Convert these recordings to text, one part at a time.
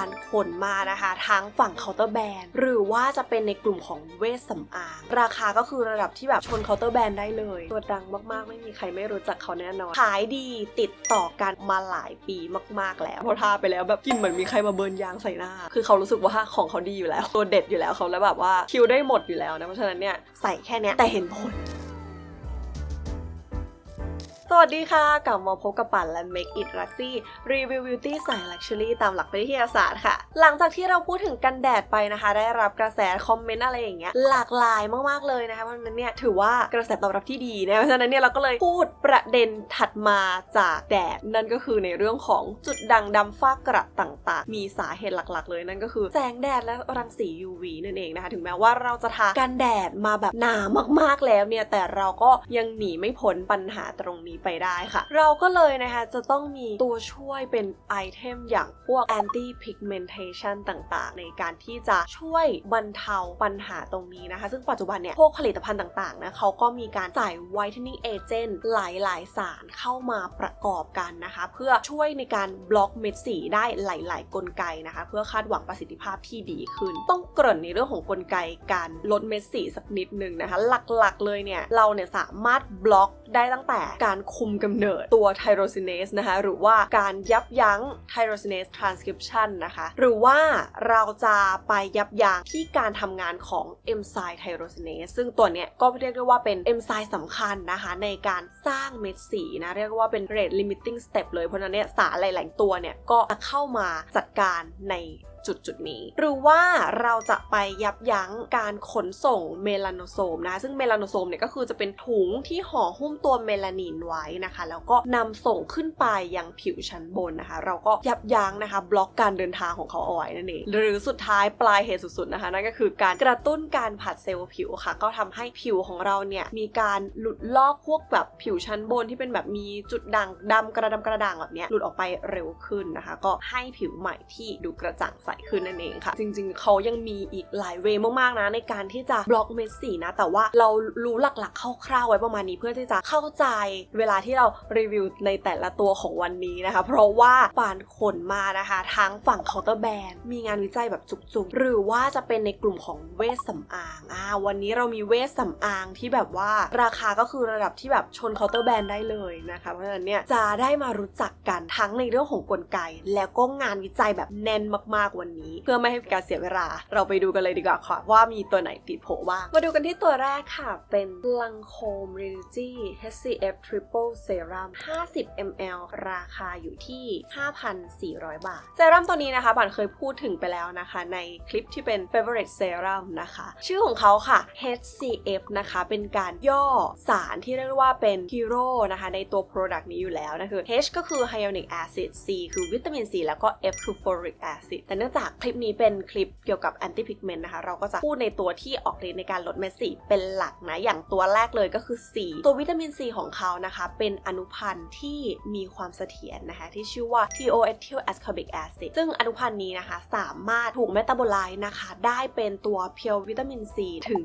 านผลมานะคะ ทั้งฝั่งเคาน์เตอร์แบรนด์หรือว่าจะเป็นในกลุ่มของเวชสำอาง ราคาก็คือระดับที่แบบชนเคาน์เตอร์แบรนด์ได้เลยตัวดังมากๆ ไม่มีใครไม่รู้จักเขาแน่นอน ขายดีติดต่อกันมาหลายปีมากๆแล้วพอทาไปแล้วแบบกินเหมือนมีใครมาเบิร์นยางใส่หน้า คือเขารู้สึกว่าของเขาดีอยู่แล้ว ตัวเด็ดอยู่แล้วเขาแล้วแบบว่าคิวได้หมดอยู่แล้วนะเพราะฉะนั้นเนี่ยใส่แค่เนี้ยแต่เห็นผล วัสดีค่ะ กลับมาพบกับปั่นและ Make It Luxy รีวิวบิวตี้สาย Luxury ตามหลักวิทยาศาสตร์ค่ะ หลังจากที่เราพูดถึงกันแดดไปนะคะ ได้รับกระแสคอมเมนต์อะไรอย่างเงี้ยหลากหลายมากๆเลยนะคะเพราะฉะนั้นเนี่ยถือว่ากระแสตอบรับที่ดีนะเพราะฉะนั้นเนี่ยเราก็เลยพูดประเด็นถัดมาจากแดด นั่นก็คือในเรื่องของจุดด่างดำฝ้ากระต่างๆ มีสาเหตุหลักๆ เลยนั่นก็คือแสงแดดและรังสี UV นั่นเองนะคะถึงแม้ว่าเราจะทากันแดดมาแบบหนามากๆแล้วเนี่ยแต่เราก็ยังหนีไม่พ้นปัญหาตรงนี้ไปได้ค่ะ เราก็เลยนะคะจะต้องมีตัวช่วยเป็นไอเทมอย่างพวก anti pigmentation ต่างๆ ในการที่จะช่วยบรรเทาปัญหาตรงนี้นะคะ ซึ่งปัจจุบันเนี่ยพวกผลิตภัณฑ์ต่างๆนะเขาก็มีการใส่ whitening agent หลายๆ สารเข้ามาประกอบกันนะคะ เพื่อช่วยในการบล็อกเม็ดสีได้หลาย ๆ กลไกนะคะ เพื่อคาดหวังประสิทธิภาพที่ดีขึ้น ต้องเกริ่นในเรื่องของกลไกการลดเม็ดสีสักนิดหนึ่งนะคะ หลักๆ เลยเนี่ยเราเนี่ยสามารถบล็อกได้ตั้งแต่การคุมกำเนิดตัวไทโรซินเนสนะคะหรือว่าการยับยั้งไทโรซินเนสทรานสคริปชันนะคะหรือว่าเราจะไปยับยั้งที่การทำงานของเอนไซม์ไทโรซินเนสซึ่งตัวเนี้ยก็เรียกได้ว่าเป็นเอนไซม์สำคัญนะคะในการสร้างเม็ดสีนะเรียกว่าเป็น rate limiting step เลยเพราะฉะนั้นเนี่ยสารหลาย ๆ ตัวเนี่ยก็จะเข้ามาจัดการใน จุดจุดนี้ หรือว่าเราจะไปยับยั้งการขนส่งเมลานโซมนะ ซึ่งเมลานโซมเนี่ยก็คือจะเป็นถุงที่ห่อหุ้มตัวเมลานินไว้นะคะ แล้วก็นำส่งขึ้นไปยังผิวชั้นบนนะคะ เราก็ยับยั้งนะคะ บล็อกการเดินทางของเขาเอาไว้นั่นเองหรือสุดท้ายปลายเหตุสุดๆนะคะนั่นก็คือการกระตุ้นการผัดเซลล์ผิวค่ะ ก็ทำให้ผิวของเราเนี่ยมีการหลุดลอกพวกแบบผิวชั้นบนที่เป็นแบบมีจุดด่างดำกระดำกระด่างแบบเนี้ยหลุดออกไปเร็วขึ้นนะคะ ก็ให้ผิวใหม่ที่ดูกระจ่างใสขึ้นนั่นเองค่ะ จริง ๆ เขายังมีอีกหลายเวยมากๆนะในการที่จะบล็อกเม็ดสีนะ แต่ว่าเรารู้หลักๆคร่าวๆไว้ประมาณนี้เพื่อที่จะเข้าใจเวลาที่เรารีวิวในแต่ละตัวของวันนี้นะคะ เพราะว่าป่านขนมานะคะทั้งฝั่งเคาน์เตอร์แบรนด์มีงานวิจัยแบบจุกๆ หรือว่าจะเป็นในกลุ่มของเวชสำอางอ่าวันนี้เรามีเวชสำอางที่แบบว่าราคาก็คือระดับที่แบบชนเคาน์เตอร์แบรนด์ได้เลยนะคะ เพราะฉะนั้นเนี่ยจะได้มารู้จักกันทั้งในเรื่องของกลไก แล้วก็งานวิจัยแบบแน่นมากๆวันนี้เพื่อไม่ให้เป็นการเสียเวลา เราไปดูกันเลยดีกว่าค่ะ ว่ามีตัวไหนติดโผบ้าง มาดูกันที่ตัวแรกค่ะ เป็นลังโคม r e n e g HCF Triple Serum 50 ml ราคาอยู่ที่ 5,400 บาท เซรั่มตัวนี้นะคะบันเคยพูดถึงไปแล้วนะคะ ในคลิปที่เป็น favorite serum นะคะ ชื่อของเขาค่ะ HCF นะคะ เป็นการย่อสารที่เรียกว่าเป็นฮีโร่นะคะ ในตัว product นี้อยู่แล้วนะคือ H ก็คือ hyaluronic acid C คือวิตามิน C แล้วก็ F คือ folic acid แต่เนื่องจากคลิปนี้เป็นคลิปเกี่ยวกับ anti pigment นะคะ เราก็จะพูดในตัวที่ออกฤทธิ์ในการลดเม็ดสีเป็นหลักนะ อย่างตัวแรกเลยก็คือ C ตัววิตามิน C ของเขานะคะ เป็นอนุพันธ์ที่มีความเสถียรนะคะ ที่ชื่อว่า thioethyl ascorbic acid ซึ่งอนุพันธ์นี้นะคะ สามารถถูกเมตาบอไลซ์นะคะ ได้เป็นตัวเพียววิตามิน C ถึง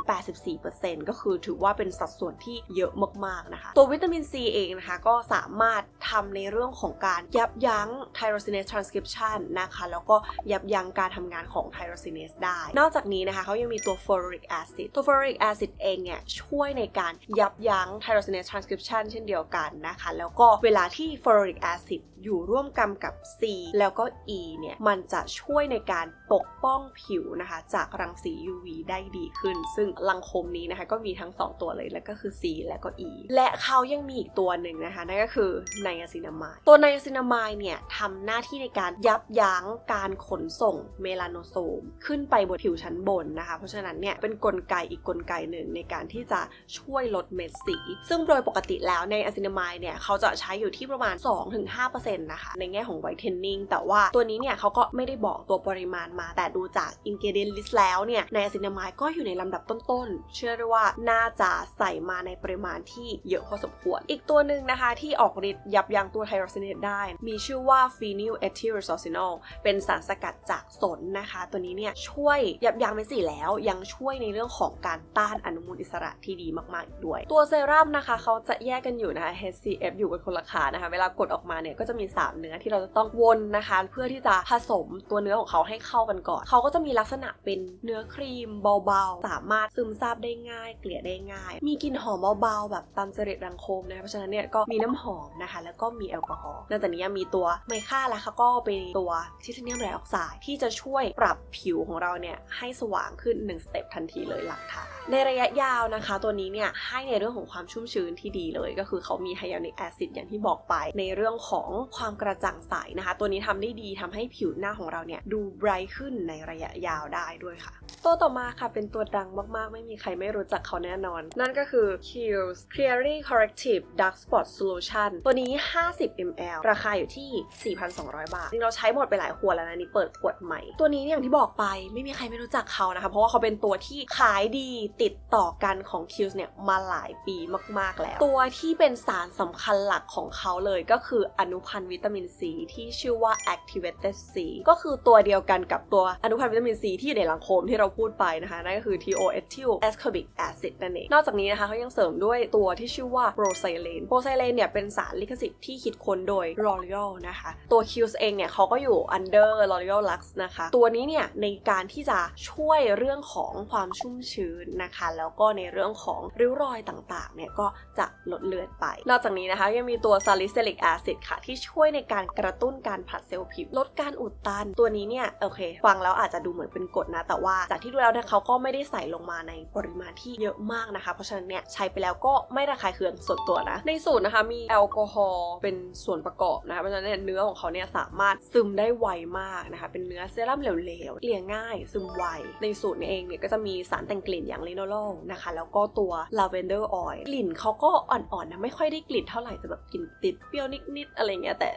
84%ก็คือถือว่าเป็นสัดส่วนที่เยอะมากๆนะคะ ตัววิตามิน C เองนะคะ ก็สามารถทำในเรื่องของการยับยั้ง tyrosine transcription นะคะ แล้วก็ยับยั้งการทำงานของไทโรซินเนสได้ นอกจากนี้นะคะเขายังมีตัวฟอริกแอซิดตัวฟอริกแอซิดเองเนี่ยช่วยในการยับยั้งไทโรซินเนสทรานสคริปชันเช่นเดียวกันนะคะ แล้วก็เวลาที่ฟอริกแอซิดอยู่ร่วมกันกับ C แล้วก็ E เนี่ยมันจะช่วยในการปกป้องผิวนะคะ จากรังสี UV ได้ดีขึ้น ซึ่งลังคมนี้นะคะ ก็มีทั้ง 2 ตัวเลยแล้วก็คือ C และก็ E และเขายังมีอีกตัวหนึ่งนะคะ นั่นก็คือไนอาซินามายตัวไนอาซินามายเนี่ยทำหน้าที่ในการยับยั้งการขนส่งเมลานโซม ขึ้นไปบนผิวชั้นบนนะคะ เพราะฉะนั้นเนี่ยเป็นนกลไกอีกกลไกหนึ่งในการที่จะช่วยลดเม็ดสี ซึ่งโดยปกติแล้วในอะซินามายเนี่ยเขาจะใช้อยู่ที่ประมาณ 2-5%นะคะ ในแง่ของไวท์เทนนิ่งแต่ว่าตัวนี้เนี่ยเขาก็ไม่ได้บอกตัวปริมาณมา แต่ดูจากอินเกเดนลิสแล้วเนี่ยในอซินามายก็อยู่ในลำดับต้นๆ เชื่อได้ว่าน่าจะใส่มาในปริมาณที่เยอะพอสมควร อีกตัวหนึ่งนะคะที่ออกฤทธิ์ยับยั้งตัวไทโรซินเนตได้ มีชื่อว่าฟีนิลเอทิลซอซินอลเป็นสารสกัดจากสนนะคะ ตัวนี้เนี่ยช่วยยับยั้งเม็ดสีแล้วยังช่วยในเรื่องของการต้านอนุมูลอิสระที่ดีมากๆอีกด้วย ตัวเซรั่มนะคะเขาจะแยกกันอยู่นะคะ HCF อยู่กันคนละขานะคะ เวลากดออกมาเนี่ยก็จะมี 3 เนื้อที่เราจะต้องวนนะคะ เพื่อที่จะผสมตัวเนื้อของเขาให้เข้ากันก่อน เขาก็จะมีลักษณะเป็นเนื้อครีมเบาๆ สามารถซึมซาบได้ง่าย เกลี่ยได้ง่าย มีกลิ่นหอมเบาๆ แบบตามจริตรังโคมนะคะเพราะฉะนั้นเนี่ยก็มีน้ำหอมนะคะ แล้วก็มีแอลกอฮอล์นอกจากนี้มีตัวไมค่าแล้วค่ะก็เป็นตัวทิทเนียมไดออกไซด์ที่จะช่วยปรับผิวของเราเนี่ยให้สว่างขึ้น1สเต็ปทันทีเลยหลังทา ในระยะยาวนะคะ ตัวนี้เนี่ยให้ในเรื่องของความชุ่มชื้นที่ดีเลยก็คือเขามีไฮยาลูรอนิกแอซิดอย่างที่บอกไป ในเรื่องของความกระจ่างใสนะคะ ตัวนี้ทำได้ดีทำให้ผิวหน้าของเราเนี่ยดูไบรท์ขึ้นในระยะยาวได้ด้วยค่ะตัวต่อมาค่ะเป็นตัวดังมากๆ ไม่มีใครไม่รู้จักเขาแน่นอน นั่นก็คือ k i e l s Clearly Corrective Dark Spot Solution ตัวนี้ 50 ml ราคาอยู่ที่ 4,200 บาทจริงเราใช้หมดไปหลายขวดแล้วนะนี่เปิดขวดใหม่ ตัวนี้เนี่ยอย่างที่บอกไปไม่มีใครไม่รู้จักเขานะคะ เพราะว่าเขาเป็นตัวที่ขายดีติดต่อกันของ k i e l s เนี่ยมาหลายปีมากๆแล้ว ตัวที่เป็นสารสำคัญหลักของเขาเลยก็คืออนุพันธ์วิตามินซีที่ชื่อว่า Activated C ก็คือตัวเดียวกันกับตัวอนุพันธ์วิตามินซีที่อยู่ในหลังโคมที่เราพูดไปนะคะ นั่นก็คือ TO-ethyl ascorbic acid นั่นเอง นอกจากนี้นะคะเขายังเสริมด้วยตัวที่ชื่อว่า prosilane prosilane เนี่ยเป็นสารลิขสิทธิ์ที่คิดค้นโดย L'Oreal นะคะ ตัว Kiehl's เองเนี่ยเขาก็อยู่ under L'Oreal Lux นะคะ ตัวนี้เนี่ยในการที่จะช่วยเรื่องของความชุ่มชื้นนะคะ แล้วก็ในเรื่องของริ้วรอยต่างๆ เนี่ยก็จะลดเลือนไป นอกจากนี้นะคะยังมีตัว salicylic acid ค่ะ ที่ช่วยในการกระตุ้นการผัดเซลล์ผิวลดการอุดตัน ตัวนี้เนี่ยโอเค ฟังแล้วอาจจะดูเหมือนเป็นกฎนะ แต่ว่าจากที่ดูแล้วเนี่ยเขาก็ไม่ได้ใส่ลงมาในปริมาณที่เยอะมากนะคะ เพราะฉะนั้นเนี่ยใช้ไปแล้วก็ไม่ระคายเคืองส่วนตัวนะ ในสูตรนะคะมีแอลกอฮอล์เป็นส่วนประกอบนะคะเพราะฉะนั้นเนื้อของเขาเนี่ยสามารถซึมได้ไวมากนะคะ เป็นเนื้อเซรั่มเหลวๆเกลี่ยง่าย ซึมไว ในสูตรนี้เองเนี่ยก็จะมีสารแต่งกลิ่นอย่างลิโนโลนะคะ แล้วก็ตัวลาเวนเดอร์ออยล์กลิ่นเขาก็อ่อนๆนะไม่ค่อยได้กลิ่นเท่าไหร่จะแบบกลิ่นติดเปรี้ยวนิดๆอะไรเงี้ยแต่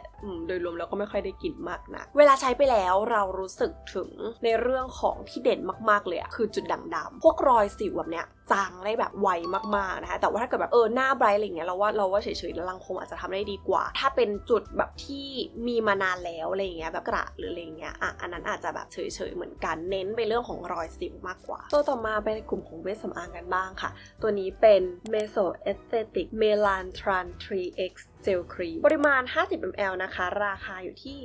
โดยรวมแล้วก็ไม่ค่อยได้กลิ่นมากนะเวลาใช้ไปแล้วเรารู้สึกถึงในเรื่องของที่เด่นมากๆเลยอะคือจุดด่างดำพวกรอยสิวแบบเนี้ยจางได้แบบไวมากๆนะคะแต่ว่าถ้าเกิดแบบเออหน้าไบรท์อะไรเงี้ยเราว่าเราว่าเฉยๆแล้วลังคมอาจจะทำได้ดีกว่า ถ้าเป็นจุดแบบที่มีมานานแล้วอะไรเงี้ยแบบกระหรืออะไรเงี้ยอะอันนั้นอาจจะแบบเฉยๆเหมือนกันเน้นไปเรื่องของรอยสิวมากกว่า ตัวต่อมาเป็นกลุ่มของเวชสำอางกันบ้างค่ะ ตัวนี้เป็น Meso Aesthetic Melantran 3X เจลครีม ปริมาณ 50 ml นะคะ ราคาอยู่ที่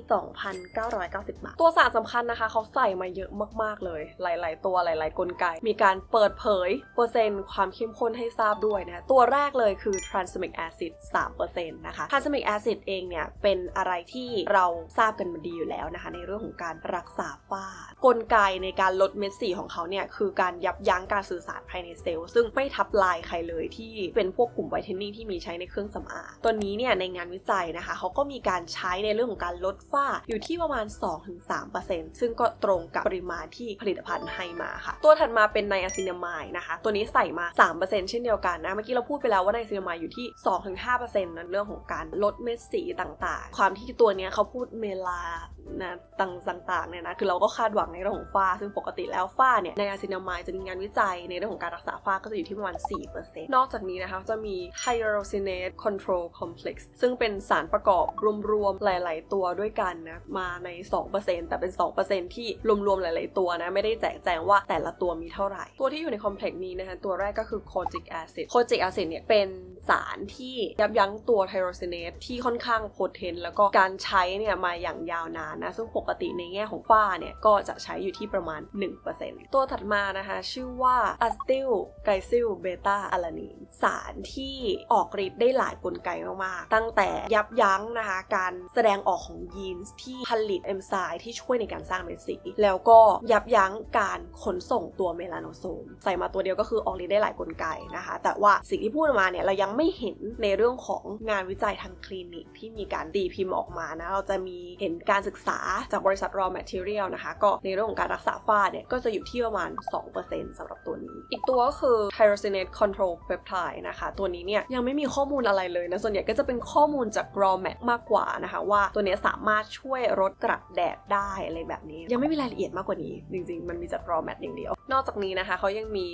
2,990 บาท ตัวสารสำคัญนะคะ เขาใส่มาเยอะมาก ๆ เลย หลาย ๆ ตัวหลาย ๆ กลไก มีการเปิดเผย เปอร์เซ็นต์ความเข้มข้นให้ทราบด้วยนะ ตัวแรกเลยคือ transamic acid 3%นะคะ transamic acid เองเนี่ย เป็นอะไรที่เราทราบกันมาดีอยู่แล้วนะคะ ในเรื่องของการรักษาฝ้ากลไกในการลดเม็ดสีของเขาเนี่ย คือการยับยั้งการสื่อสารภายในเซลล์ซึ่งไม่ทับลายใครเลยที่เป็นพวกกลุ่มไวท์เทนนิ่งที่มีใช้ในเครื่องสำอางตัวนี้เนี่ยในงานวิจัยนะคะเขาก็มีการใช้ในเรื่องของการลดฝ้าอยู่ที่ประมาณ 2-3%ซึ่งก็ตรงกับปริมาณที่ผลิตภัณฑ์ให้มาค่ะ ตัวถัดมาเป็นไนอะซินามายนะคะ ตัวนี้ใส่มา 3%เช่นเดียวกันนะ เมื่อกี้เราพูดไปแล้วว่าไนอะซินามายอยู่ที่ 2-5%นั้นเรื่องของการลดเม็ดสีต่างๆ ความที่ตัวนี้เขาพูดเมลา นะต่างๆเนี่ยนะคือเราก็คาดหวังในเรื่องของฝ้า ซึ่งปกติแล้วฝ้าเนี่ยในอะซินามายจะมีงานวิจัยในเรื่องของการรักษาฝ้าก็จะอยู่ที่ประมาณ 4%นอกจากนี้นะคะจะมี hyaluronate control complex ซึ่งเป็นสารประกอบรวมๆหลาย ๆ ตัวด้วยกันนะมาใน 2%แต่เป็น 2%ที่รวมๆหลาย ๆ ตัวนะไม่ได้แจกแจงว่าแต่ละตัวมีเท่าไหร่ ตัวที่อยู่ในคอมเพล็กซ์นี้นะคะตัวแรกก็คือ kojic acid kojic acid เนี่ยเป็นสารที่ยับยั้งตัวไทโรซินเนตที่ค่อนข้างโพเทนแล้วก็การใช้เนี่ยมาอย่างยาวนานนะ ซึ่งปกติในแง่ของฝ้าเนี่ย ก็จะใช้อยู่ที่ประมาณ 1%ตัวถัดมานะคะ ชื่อว่าอะสติลไกซิลเบต้าอะลานีนสารที่ออกฤทธิ์ได้หลายกลไกมากๆ ตั้งแต่ยับยั้งนะคะ การแสดงออกของยีนที่ผลิตเอนไซม์ที่ช่วยในการสร้างเม็ดสี แล้วก็ยับยั้งการขนส่งตัวเมลาโนโซม ใส่มาตัวเดียวก็คือออกฤทธิ์ได้หลายกลไกนะคะ แต่ว่าสิ่งที่พูดมาเนี่ยเรายังไม่เห็นในเรื่องของงานวิจัยทางคลินิกที่มีการตีพิมพ์ออกมานะ เราจะมีเห็นการศึกษาจากบริษัท raw material นะคะ ก็ในเรื่องของการรักษาฝ้าเนี่ย ก็จะอยู่ที่ประมาณ 2%สำหรับตัวนี้ อีกตัวก็คือ tyrosinase control peptide นะคะ ตัวนี้เนี่ย ยังไม่มีข้อมูลอะไรเลยนะ ส่วนใหญ่ก็จะเป็นข้อมูลจาก raw mat มากกว่านะคะ ว่าตัวนี้สามารถช่วยลดกระแดดได้อะไรแบบนี้ ยังไม่มีรายละเอียดมากกว่านี้ จริงๆ มันมีจาก raw mat อย่างเดียว นอกจากนี้นะคะเขายังมี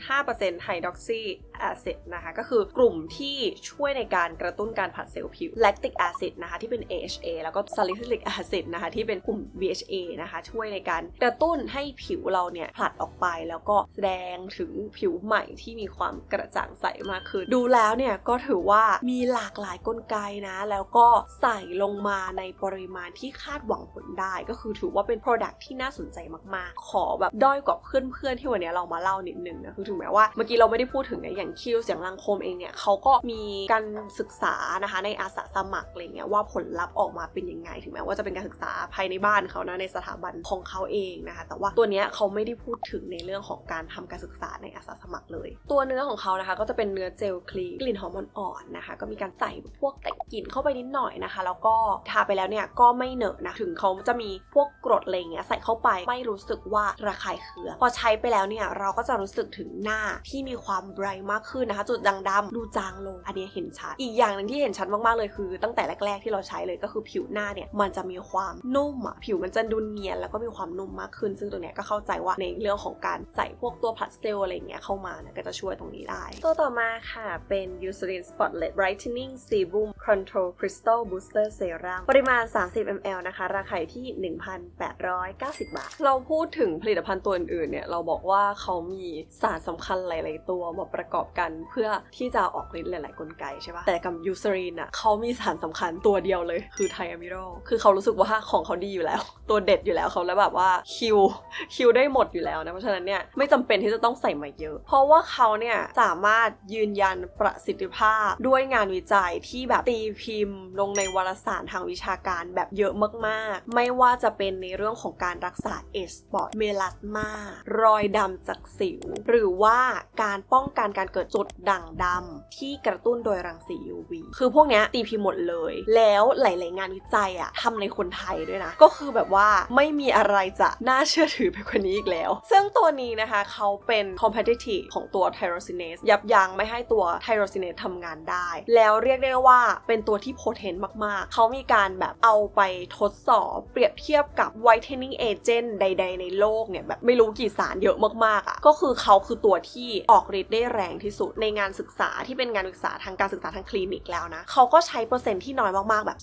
1.5% hydroxy acid นะคะก็คือกลุ่มที่ช่วยในการกระตุ้นการผลัดเซลล์ผิว lactic acid นะคะที่เป็น AHA แล้วก็ salicylic acid นะคะที่เป็นกลุ่ม BHA นะคะช่วยในการกระตุ้นให้ผิวเราเนี่ยผลัดออกไปแล้วก็แสดงถึงผิวใหม่ที่มีความกระจ่างใสมากขึ้น ดูแล้วเนี่ยก็ถือว่ามีหลากหลายกลไกนะ แล้วก็ใส่ลงมาในปริมาณที่คาดหวังผลได้ ก็คือถือว่าเป็น Product ที่น่าสนใจมากๆ ขอแบบด้อยกว่าเพื่อนๆที่วันนี้เรามาเล่านิดนึงนะคือถึงแม้ว่าเมื่อกี้เราไม่ได้พูดถึงนอย่างคิวเสียงลังคมเองเนี่ยเขาก็มีการศึกษานะคะในอาสาสมัครอะไรเงี้ยว่าผลลัพธ์ออกมาเป็นยังไง ถึงแม้ว่าจะเป็นการศึกษาภายในบ้านเขานะในสถาบันของเขาเองนะคะแต่ว่าตัวเนี้ยเขาไม่ได้พูดถึงในเรื่องของการทำการศึกษาในอาสาสมัครเลย ตัวเนื้อของเขานะคะก็จะเป็นเนื้อเจลคลีกลิ่นหอมอ่อนๆนะคะก็มีการใส่พวกแต่งกลิ่นเข้าไปนิดหน่อยนะคะ แล้วก็ทาไปแล้วเนี่ยก็ไม่เหนอะนะถึงเขาจะมีพวกกรดอะไรเงี้ยใส่เข้าไปไม่รู้สึกว่าระคายเคืองพอใช้ไปแล้วเนี่ยเราก็จะรู้สึกถึงหน้าที่มีความไบรท์มากขึ้นนะคะ จุดด่างดำดูจางลง อันนี้เห็นชัด อีกอย่างหนึ่งที่เห็นชัดมากๆเลยคือ ตั้งแต่แรก ๆ ที่เราใช้เลยก็คือผิวหน้าเนี่ยมันจะมีความนุ่มอะผิวมันจะดูเนียนแล้วก็มีความนุ่มมากขึ้น ซึ่งตัวเนี้ยก็เข้าใจว่าในเรื่องของการใส่พวกตัวพลัสเซลอะไรเงี้ยเข้ามานี่ยก็จะช่วยตรงนี้ได้ ตัวต่อมาค่ะเป็น Eucerin Spotlight Brightening Sebum Control Crystal Booster Serum ปริมาณ 30 ml นะคะ ราคาอยู่ที่ 1,890 บาท เราพูดถึงผลิตภัณฑ์ตัวอื่นๆ เนี่ย เราบอกว่าเขามีสารสำคัญหลาย ๆ ตัวมาประกอบกันเพื่อที่จะออกฤทธิ์หลาย ๆ กลไกใช่ปะแต่กับ Eucerin อะเขามีสารสำคัญตัวเดียวเลยคือไทอะมิโรคือเขารู้สึกว่าของเขาดีอยู่แล้ว ตัวเด็ดอยู่แล้วเขาแล้วแบบว่าคิวคิวได้หมดอยู่แล้วนะเพราะฉะนั้นเนี่ยไม่จำเป็นที่จะต้องใส่มาเยอะ เพราะว่าเขาเนี่ยสามารถยืนยันประสิทธิภาพด้วยงานวิจัยที่แบบตีพิมพ์ ลงในวารสารทางวิชาการแบบเยอะมากๆ ไม่ว่าจะเป็นในเรื่องของการรักษาเอสปอร์ตเมลาสมารอยดำจากสิว หรือว่าการป้องกันการเกิดจุดด่างดำที่กระตุ้นโดยรังสี UV คือพวกเนี้ยตีพิมพ์หมดเลย แล้วหลายๆ งานวิจัยอะทำในคนไทยด้วยนะ ก็คือแบบว่าไม่มีอะไรจะน่าเชื่อถือไปกว่านี้อีกแล้ว ซึ่งตัวนี้นะคะเขาเป็น competitive ของตัว tyrosinase ยับยั้งไม่ให้ตัว tyrosinase ทำงานได้ แล้วเรียกได้ว่าเป็นตัวที่ potent มากๆ เขามีการแบบเอาไปทดสอบเปรียบเทียบกับ whitening agent ใด ๆ ในโลกเนี่ยแบบไม่รู้กี่สารเยอะมากๆอะ ก็คือเขาคือตัวที่ออกฤทธิ์ได้แรงที่สุดในงานศึกษาที่เป็นงานศึกษาทางการศึกษาทางคลินิกแล้วนะ เขาก็ใช้เปอร์เซ็นต์ที่น้อยมากๆ แบบ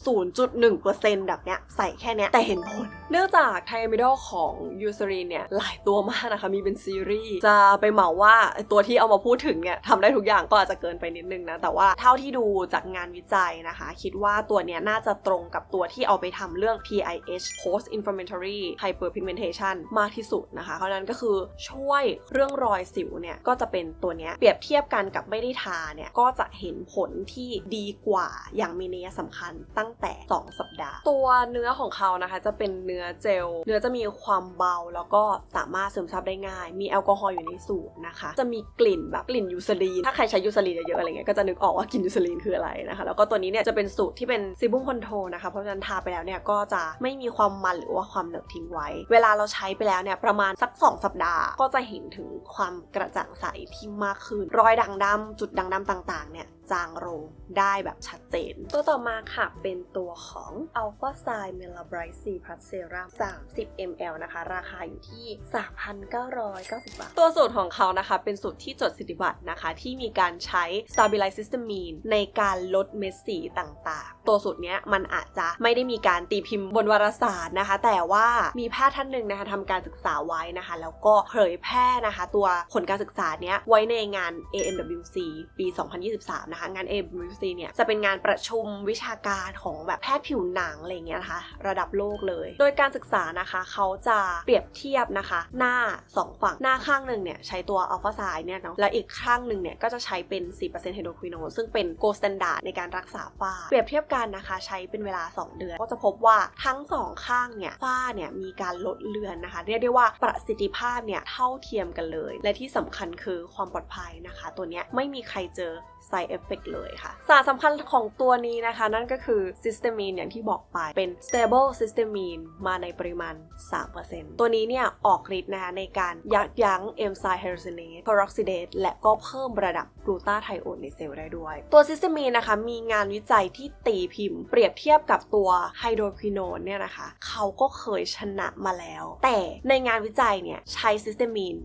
0.1%แบบเนี้ยใส่แค่เนี้ยแต่เห็นผล เนื่องจากไทมิดอลของยูซรีนเนี่ยหลายตัวมากนะคะมีเป็นซีรีส์จะไปเหมาว่าตัวที่เอามาพูดถึงเนี่ยทำได้ทุกอย่างก็อาจจะเกินไปนิดนึงนะแต่ว่าเท่าที่ดูจากงานวิจัยนะคะ คิดว่าตัวเนี้ยน่าจะตรงกับตัวที่เอาไปทำเรื่อง PIH Post Inflammatory Hyperpigmentation มากที่สุดนะคะ เพราะนั้นก็คือช่วยเรื่องรอยสิวเนี่ยก็จะเป็นตัวเนี้ยเปรียบเทียบกันกับไม่ได้ทาเนี่ยก็จะเห็นผลที่ดีกว่าอย่างมีนัยสำคัญตั้งแต่ 2 สัปดาห์ ตัวเนื้อของเขานะคะจะเป็นเนื้อเจล เนื้อจะมีความเบาแล้วก็สามารถซึมซับได้ง่าย มีแอลกอฮอล์อยู่ในสูตรนะคะ จะมีกลิ่นแบบกลิ่นยูซาลีนถ้าใครใช้ยูซาลีนเยอะๆอะไรเงี้ยก็จะนึกออกว่ากลิ่นยูซาลีนคืออะไรนะคะแล้วก็ตัวนี้เนี่ยจะเป็นสูตรที่เป็นซิบุมคอนโทรนะคะ เพราะฉะนั้นทาไปแล้วเนี่ยก็จะไม่มีความมันหรือว่าความเหนอะทิ้งไว้ เวลาเราใช้ไปแล้วเนี่ยประมาณสัก 2 สัปดาห์ ก็จะเห็นถึงความกระจ่างใสที่มากขึ้น รอยด่างดำจุดด่างดำต่างๆเนี่ย จางลงได้แบบชัดเจน ตัวต่อมาค่ะ เป็นตัวของ Alpha s i m e l a b r i t e C Plus Serum 30 ml นะคะ ราคาอยู่ที่ 3,990 บาท ตัวสูตรของเขานะคะ เป็นสูตรที่จดสิทธิบัตรนะคะ ที่มีการใช้ Stabilize Histamine ในการลดเม็ดสีต่างๆ ตัวสูตรเนี้ยมันอาจจะไม่ได้มีการตีพิมพ์บนวารสารนะคะ แต่ว่ามีแพทย์ท่านหนึ่งนะคะทำการศึกษาไว้นะคะ แล้วก็เผยแพร่นะคะ ตัวผลการศึกษาเนี้ยไว้ในงาน AMWC ปี 2023 นะคะงาน AMWC เนี่ยจะเป็นงานประชุมวิชาการของแบบแพทย์ผิวหนังอะไรเงี้ยนะคะระดับโลกเลย โดยการศึกษานะคะเขาจะเปรียบเทียบนะคะ หน้า 2 ฝั่งหน้าข้างหนึ่งเนี่ยใช้ตัวอัลฟาไซด์เนี่ยเนาะและอีกข้างหนึ่งเนี่ยก็จะใช้เป็น 4%ไฮโดรควิโนนซึ่งเป็นโกลสแตนดาร์ดในการรักษาฝ้า เปรียบเทียบกันนะคะ ใช้เป็นเวลา 2 เดือน ก็จะพบว่าทั้ง 2 ข้างเนี่ยฝ้าเนี่ยมีการลดเลือนนะคะ เรียกได้ว่าประสิทธิภาพเนี่ยเท่าเทียมกันเลย และที่สำคัญคือความปลอดภัยนะคะ ตัวเนี้ยไม่มีใครเจอ side effect เลยค่ะ สารสำคัญของตัวนี้นะคะ นั่นก็คือ cysteamine อย่างที่บอกไปเป็น stable cysteamine มาในปริมาณ 3%ตัวนี้เนี่ย ออกฤทธิ์นะคะในการยับยั้ง enzyme hyaluronate peroxidase และก็เพิ่มระดับกลูตาไทโอนในเซลล์ได้ด้วย ตัว cysteamine นะคะ มีงานวิจัยที่ตีพิมพ์ เปรียบเทียบกับตัวไฮโดรควิโนนเนี่ยนะคะ เขาก็เคยชนะมาแล้ว แต่ในงานวิจัยเนี่ยใช้ cysteamine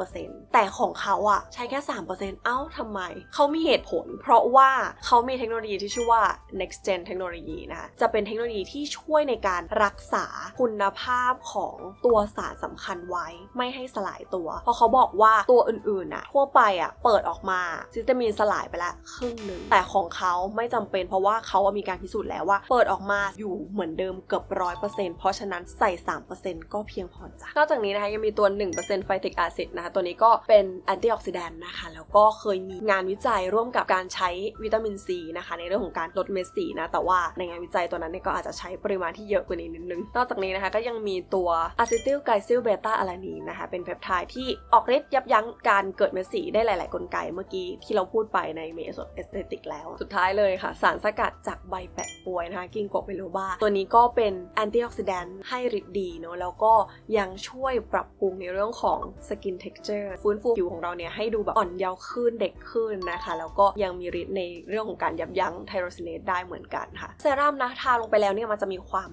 5%แต่ของเขาอะใช้แค่ 3%เอ้าทำไม เขามีเหตุผล เพราะว่าเขามีเทคโนโลยีที่ชื่อว่า next gen เทคโนโลยีนะคะจะเป็นเทคโนโลยีที่ช่วยในการรักษาคุณภาพของตัวสารสำคัญไว้ไม่ให้สลายตัว เพราะเขาบอกว่าตัวอื่นๆน่ะทั่วไปอะเปิดออกมาซิสเตมีนสลายไปละครึ่งหนึ่งแต่ของเขาไม่จำเป็นเพราะว่าเขามีการพิสูจน์แล้วว่า เปิดออกมาอยู่เหมือนเดิมเกือบร้อยเปอร์เซ็นต์เพราะฉะนั้นใส่ 3%ก็เพียงพอจ้ะนอกจากนี้นะคะยังมีตัว 1%ไฟติกแอซิดนะคะตัวนี้ก็เป็นแอนตี้ออกซิแดนต์นะคะแล้วก็เคยมีงานวิจัยร่วมกับการใช้วิตามินซีนะคะ ในเรื่องของการลดเม็ดสีนะ แต่ว่าในงานวิจัยตัวนั้นเนี่ยก็อาจจะใช้ปริมาณที่เยอะกว่านี้นิดนึง นอกจากนี้นะคะก็ยังมีตัวอะซิติลไกซิลเบต้าอะลานีนนะคะ เป็นเพปไทด์ที่ออกฤทธิ์ยับยั้งการเกิดเม็ดสีได้หลาย ๆ กลไกเมื่อกี้ที่เราพูดไปในเมโซเอสเตติกแล้ว สุดท้ายเลยค่ะ สารสกัดจากใบแปะป่วยนะคะกิงโกเบโลบาตัวนี้ก็เป็นแอนตี้ออกซิแดนต์ให้ฤทธิ์ดีเนาะแล้วก็ยังช่วยปรับปรุงในเรื่องของสกินเท็กเจอร์ฟื้นฟูผิวของเราเนี่ยให้ดูแบบอ่อนเยาว์ขึ้นเด็กขึ้นนะคะ แล้วก็ยังมีฤทธิ์ในเรื่องของการยับยั้งไทโรซินเนสได้เหมือนกันค่ะเซรั่มนะทาลงไปแล้วเนี่ยมันจะมีความ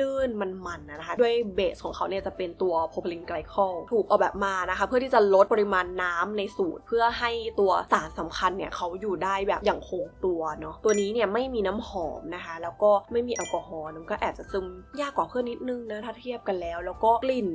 ลื่นๆ มันๆนะคะ ด้วยเบสของเขาเนี่ยจะเป็นตัวโพลินไกลคอลถูกออกแบบมานะคะ เพื่อที่จะลดปริมาณน้ำในสูตร เพื่อให้ตัวสารสำคัญเนี่ยเขาอยู่ได้แบบอย่างคงตัวเนาะตัวนี้เนี่ยไม่มีน้ำหอมนะคะ แล้วก็ไม่มีแอลกอฮอล์มันก็แอบจะซึมยากกว่าเพื่อนนิดนึงนะถ้าเทียบกันแล้ว แล้วก็กลิ่น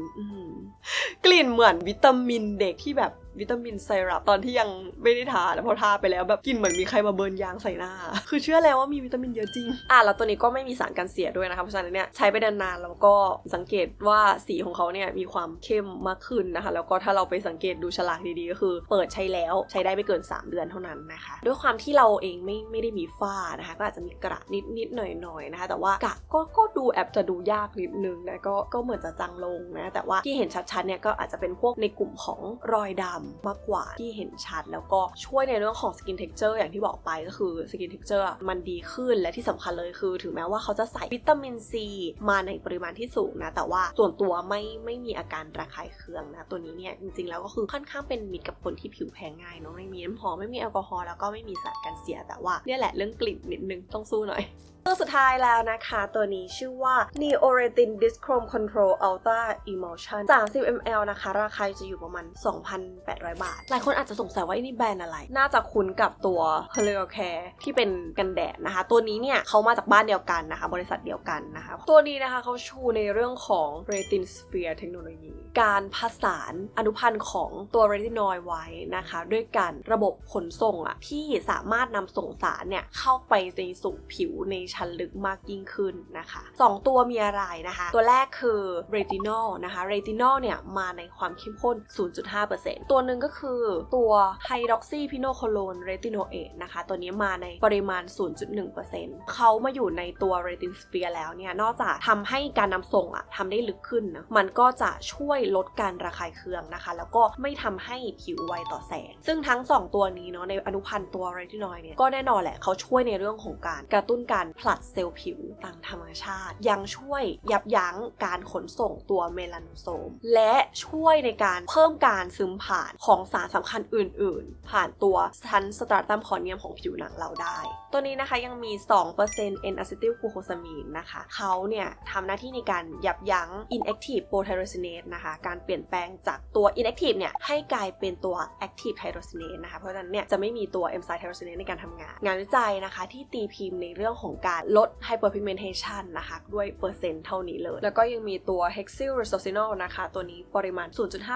กลิ่นเหมือนวิตามินเด็กที่แบบ วิตามินไซรัปตอนที่ยังไม่ได้ทาแล้วพอทาไปแล้วแบบกินเหมือนมีใครมาเบิร์นยางใส่หน้า คือเชื่อแล้วว่ามีวิตามินเยอะจริง อะแล้วตัวนี้ก็ไม่มีสารกันเสียด้วยนะคะเพราะฉะนั้นเนี่ยใช้ไปนานๆแล้วก็สังเกตว่าสีของเขาเนี่ยมีความเข้มมากขึ้นนะคะ แล้วก็ถ้าเราไปสังเกตดูฉลากดีๆก็คือ เปิดใช้แล้วใช้ได้ไม่เกิน 3 เดือนเท่านั้นนะคะ ด้วยความที่เราเองไม่ไม่ได้มีฝ้านะคะ ก็อาจจะมีกระนิดนิดๆหน่อยๆนะคะ แต่ว่ากะก็ก็ดูแอบจะดูยากนิดนึงนะก็ก็เหมือนจะจางลงนะแต่ว่าที่เห็นชัดๆเนี่ยก็อาจจะเป็นพวกในกลุ่มของรอยดำมากกว่าที่เห็นชัด แล้วก็ช่วยในเรื่องของสกินเท็กเจอร์อย่างที่บอกไปก็คือสกินเท็กเจอร์มันดีขึ้นและที่สำคัญเลยคือ ถึงแม้ว่าเขาจะใส่วิตามินซีมาในปริมาณที่สูงนะ แต่ว่าส่วนตัวไม่ไม่มีอาการระคายเคืองนะ ตัวนี้เนี่ยจริงๆแล้วก็คือค่อนข้างเป็นมิตรกับคนที่ผิวแพ้ง่ายเนาะไม่มีน้ำหอมไม่มีแอลกอฮอล์แล้วก็ไม่มีสารกันเสียแต่ว่าเนี่ยแหละเรื่องกลิ่นนิดนึงต้องสู้หน่อย ตัวสุดท้ายแล้วนะคะ ตัวนี้ชื่อว่า Neoretin Dyschrome Control Ultra Emulsion 30 ml นะคะ ราคาจะอยู่ประมาณ 2,800 บาท หลายคนอาจจะสงสัยว่าอ้นี่แบรนด์อะไร น่าจะคุ้นกับตัว h e l i o Care ที่เป็นกันแดดนะคะ ตัวนี้เนี่ยเขามาจากบ้านเดียวกันนะคะ บริษัทเดียวกันนะคะ ตัวนี้นะคะเขาชูในเรื่องของ Retin Sphere เทคโนโลยีการผสานอนุพันธ์ของตัว retinol ไว้นะคะ ด้วยการระบบขนส่งอะที่สามารถนำส่งสารเนี่ยเข้าไปในสู่ผิวในชนลึกมากยิ่งขึ้นนะคะสองตัวมีอะไรนะคะ ตัวแรกคือ retinol นะคะ retinol เนี่ยมาในความเข้มข้น 0.5%ตัวหนึ่งก็คือตัว hydroxypinocolone retinoate นะคะ ตัวนี้มาในปริมาณ 0.1%เขามาอยู่ในตัว retin sphere แล้วเนี่ย นอกจากทำให้การนำส่งอะทำได้ลึกขึ้นนะ มันก็จะช่วยลดการระคายเคืองนะคะ แล้วก็ไม่ทำให้ผิวไวต่อแสง ซึ่งทั้ง 2 ตัวนี้เนาะในอนุพันธ์ตัว retinol เนี่ย ก็แน่นอนแหละเขาช่วยในเรื่องของการกระตุ้นการผลัดเซลล์ผิวต่ามธรรมชาติ ยังช่วยยับยั้งการขนส่งตัวเมลานโซม และช่วยในการเพิ่มการซึมผ่านของสารสำคัญอื่น ๆ ผ่านตัวชั้นสตราตัมคอเนียมของผิวหนังเราได้ ตัวนี้นะคะยังมี 2% N acetyl glucosamine นะคะเขาเนี่ยทำหน้าที่ในการยับยั้ง inactive protyrosinase นะคะ การเปลี่ยนแปลงจากตัว inactive เนี่ยให้กลายเป็นตัว active tyrosinase นะคะ เพราะฉะนั้นเนี่ยจะไม่มีตัว enzyme tyrosinase ในการทำงาน งานวิจัยนะคะที่ตีพิมพ์ในเรื่องของการลด hyperpigmentation นะคะ ด้วยเปอร์เซ็นต์เท่านี้เลย แล้วก็ยังมีตัว hexyl resocinol นะคะ ตัวนี้ปริมาณ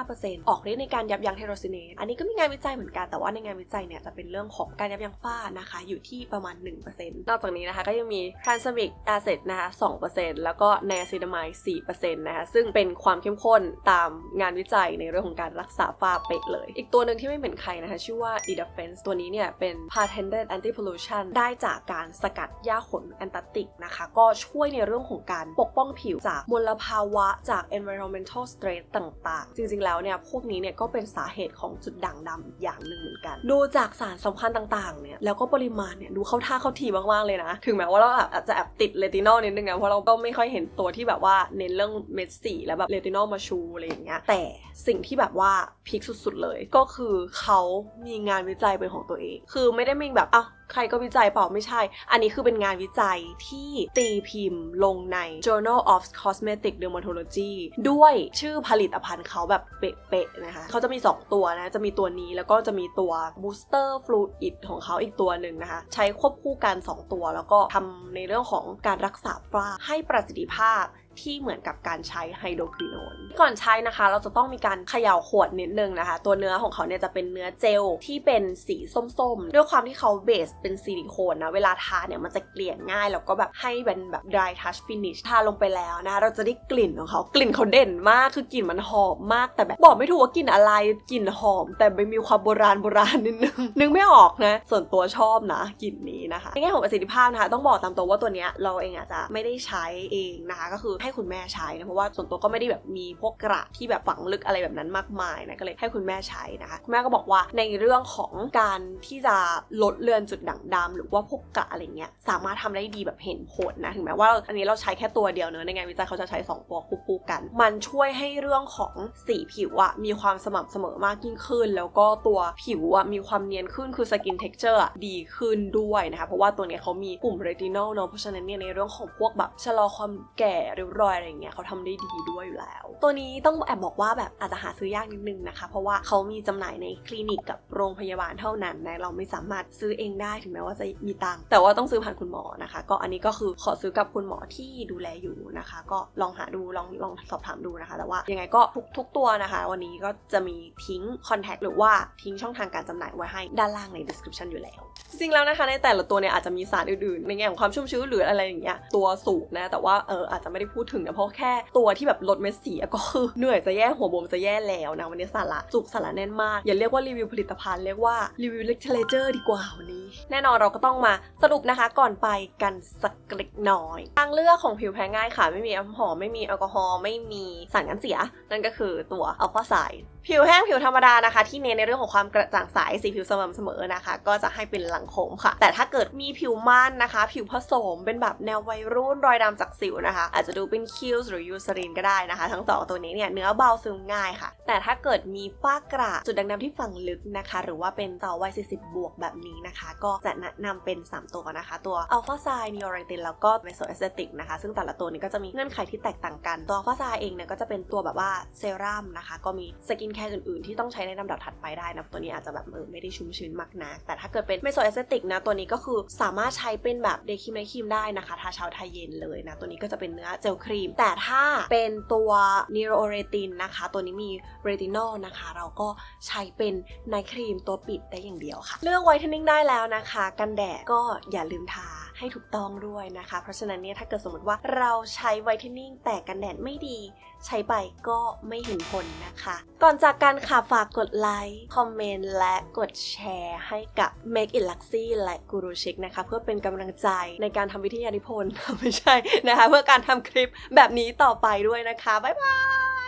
0.5%ออกฤทธิ์ในการยับยั้งไทโรซินเนสอันนี้ก็มีงานวิจัยเหมือนกัน แต่ว่าในงานวิจัยเนี่ยจะเป็นเรื่องของการยับยั้งฝ้านะคะ อยู่ที่ประมาณ 1%นอกจากนี้นะคะก็ยังมี transamic acid นะคะ 2%แล้วก็ niacinamide 4%นะคะซึ่งเป็นความเข้มข้นตามงานวิจัยในเรื่องของการรักษาฝ้าเป๊ะเลย อีกตัวหนึ่งที่ไม่เหมือนใครนะคะ ชื่อว่า e d a f e n s ตัวนี้เนี่ยเป็น patented anti pollution ได้จากการสกัดหญ้าขนแอนตาร์กติกนะคะ ก็ช่วยในเรื่องของการปกป้องผิวจากมลภาวะจาก environmental stress ต่างๆ จริงๆ แล้วเนี่ยพวกนี้เนี่ยก็เป็นสาเหตุของจุดด่างดำอีกอย่างหนึ่งเหมือนกัน ดูจากสารสำคัญต่างๆ เนี่ยแล้วก็ปริมาณเนี่ยดูเข้าท่าเข้าทีมากๆ เลยนะ ถึงแม้ว่าเราอาจจะแอบติดเลตินอลนิดนึงนะเพราะเราก็ไม่ค่อยเห็นตัวที่แบบว่าเน้นเรื่องเม็ดสีแล้วแบบเลตินอลมาชูอะไรอย่างเงี้ยแต่สิ่งที่แบบว่าพีคสุดๆเลย ก็คือเขามีงานวิจัยเป็นของตัวเอง คือไม่ได้มีแบบอ้าว ใครก็วิจัยเปล่าไม่ใช่ อันนี้คือเป็นงานวิจัยที่ตีพิมพ์ลงใน Journal of Cosmetic Dermatology ด้วยชื่อผลิตภัณฑ์เขาแบบเป๊ะๆนะคะ เขาจะมี 2 ตัวนะ จะมีตัวนี้แล้วก็จะมีตัว Booster Fluid ของเขาอีกตัวหนึ่งนะคะ ใช้ควบคู่กัน 2 ตัว แล้วก็ทำในเรื่องของการรักษาฝ้าให้ประสิทธิภาพ ที่เหมือนกับการใช้ไฮโดรควิโนนก่อนใช้นะคะ เราจะต้องมีการเขย่าขวดนิดนึงนะคะ ตัวเนื้อของเขาเนี่ยจะเป็นเนื้อเจลที่เป็นสีส้มๆ ด้วยความที่เขาเบสเป็นซิลิโคนนะ เวลาทาเนี่ยมันจะเกลี่ยง่าย แล้วก็แบบให้เป็นแบบ dry touch finish ทาลงไปแล้วนะ เราจะได้กลิ่นของเขา กลิ่นเขาเด่นมาก คือกลิ่นมันหอมมาก แต่แบบบอกไม่ถูกว่ากลิ่นอะไร กลิ่นหอม แต่ไม่มีความโบราณโบราณนิดนึง นึกไม่ออกนะ ส่วนตัวชอบนะกลิ่นนี้นะคะ ในแง่ของประสิทธิภาพนะคะ ต้องบอกตามตรงว่าตัวเนี้ยเราเองอาจจะไม่ได้ใช้เองนะคะ ก็คือให้คุณแม่ใช้นะเพราะว่าส่วนตัวก็ไม่ได้แบบมีพวกกระที่แบบฝังลึกอะไรแบบนั้นมากมายนะก็เลยให้คุณแม่ใช้นะคะคุณแม่ก็บอกว่าในเรื่องของการที่จะลดเลือนจุดด่างดำหรือว่าพวกกระอะไรเงี้ยสามารถทำได้ดีแบบเห็นผลนะถึงแม้ว่าอันนี้เราใช้แค่ตัวเดียวเนอะในงานวิจัยเขาจะใช้ 2 ตัวคู่ๆกัน มันช่วยให้เรื่องของสีผิวอะมีความสม่ำเสมอมากยิ่งขึ้น แล้วก็ตัวผิวอะมีความเนียนขึ้นคือสกินเท็กเจอร์ดีขึ้นด้วยนะคะเพราะว่าตัวเนี้ยเขามีกลุ่มเรตินอลเนอะเพราะฉะนั้นเนี่ยในเรื่องของพวกแบบชะลอความแก่ริ้วรอยอะไรเงี้ยเขาทำได้ดีด้วยอยู่แล้ว ตัวนี้ต้องแอบบอกว่าแบบอาจจะหาซื้อยากนิดนึงนะคะ เพราะว่าเขามีจำหน่ายในคลินิกกับโรงพยาบาลเท่านั้นนะเราไม่สามารถซื้อเองได้ถึงแม้ว่าจะมีตังค์แต่ว่าต้องซื้อผ่านคุณหมอนะคะ ก็อันนี้ก็คือขอซื้อกับคุณหมอที่ดูแลอยู่นะคะ ก็ลองหาดูลองลองสอบถามดูนะคะ แต่ว่ายังไงก็ทุกทุกตัวนะคะ วันนี้ก็จะมีทิ้งคอนแทคหรือว่าทิ้งช่องทางการจำหน่ายไว้ให้ด้านล่างใน description อยู่แล้ว จริงๆแล้วนะคะในแต่ละตัวเนี่ยอาจจะมีสารอื่นๆในแง่ของความชุ่มชื้นหรืออะไรอย่างเงี้ยตัวสูงนะแต่ว่าเอออาจจะไม่ได้พูดูดถึงนะเพราะแค่ตัวที่แบบลดเม็ดสีก็คือเหนื่อยจะแย่หัวบวมจะแย่แล้วนะวันนี้สาระจุกสาระแน่นมาก อย่าเรียกว่ารีวิวผลิตภัณฑ์เรียกว่ารีวิวเลคเชอร์ดีกว่าวันนี้ แน่นอนเราก็ต้องมาสรุปนะคะก่อนไปกันสักเล็กน้อยทางเลือกของผิวแพ้ง่ายค่ะ ไม่มีแอลกอฮอไม่มีแอลกอฮอล์ไม่มีสารกันเสีย นั่นก็คือตัวอัลฟาไซด์ผิวแห้งผิวธรรมดานะคะ ที่เน้นในเรื่องของความกระจ่างใสสีผิวสม่ำเสมอนะคะ ก็จะให้เป็นหลังโคมค่ะ แต่ถ้าเกิดมีผิวมันนะคะ ผิวผสมเป็นแบบแนววัยรุ่นรอยดำจากสิวนะคะ อาจจะดูเป็นคิวส์หรือยูซารินก็ได้นะคะ ทั้งสองตัวนี้เนี่ยเนื้อเบาซึมง่ายค่ะ แต่ถ้าเกิดมีฝ้ากระจุดด่างดำที่ฝังลึกนะคะ หรือว่าเป็นสาววัย 40 บวกแบบนี้นะคะ ก็จะแนะนำเป็น 3 ตัวนะคะ ตัวอัลฟาไซน์นิโอไรตินแล้วก็เมโซเอสเตติกนะคะ ซึ่งแต่ละตัวนี้ก็จะมีเงื่อนไขที่แตกต่างกัน ตัวอัลฟาไซน์เองเนี่ยก็จะเป็นตัวแบบว่าเซรั่มนะคะ ก็มีสกินแคร์อื่นๆ ที่ต้องใช้ในลำดับถัดไปได้นะตัวนี้อาจจะแบบเออไม่ได้ชุ่มชื้นมากนักแต่ถ้าเกิดเป็นเมโซเอสเตติกนะตัวนี้ก็คือสามารถใช้เป็นแบบเดย์ครีมไนท์ครีมได้นะคะทาเช้าทาเย็นเลยนะตัวนี้ก็จะเป็นเนื้อเจลครีม แต่ถ้าเป็นตัวนิโรเรตินนะคะตัวนี้มีเรตินอลนะคะ เราก็ใช้เป็นไนท์ครีมตัวปิดได้อย่างเดียวค่ะ เลือกไวท์เทนนิ่งได้แล้วนะคะ กันแดดก็อย่าลืมทา ให้ถูกต้องด้วยนะคะ เพราะฉะนั้นเนี่ยถ้าเกิดสมมติว่าเราใช้ไวท์เทนนิ่งแต่กันแดดไม่ดี ใช้ไปก็ไม่เห็นผลนะคะ ก่อนจากการค่ะฝากกดไลค์ คอมเมนต์ และกดแชร์ให้กับ Make It Luxy และ Guru Chic นะคะ เพื่อเป็นกำลังใจในการทำวิทยานิพนธ์ไม่ใช่นะคะ เพื่อการทำคลิปแบบนี้ต่อไปด้วยนะคะ บ๊ายบา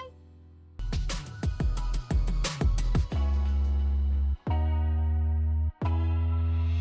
ย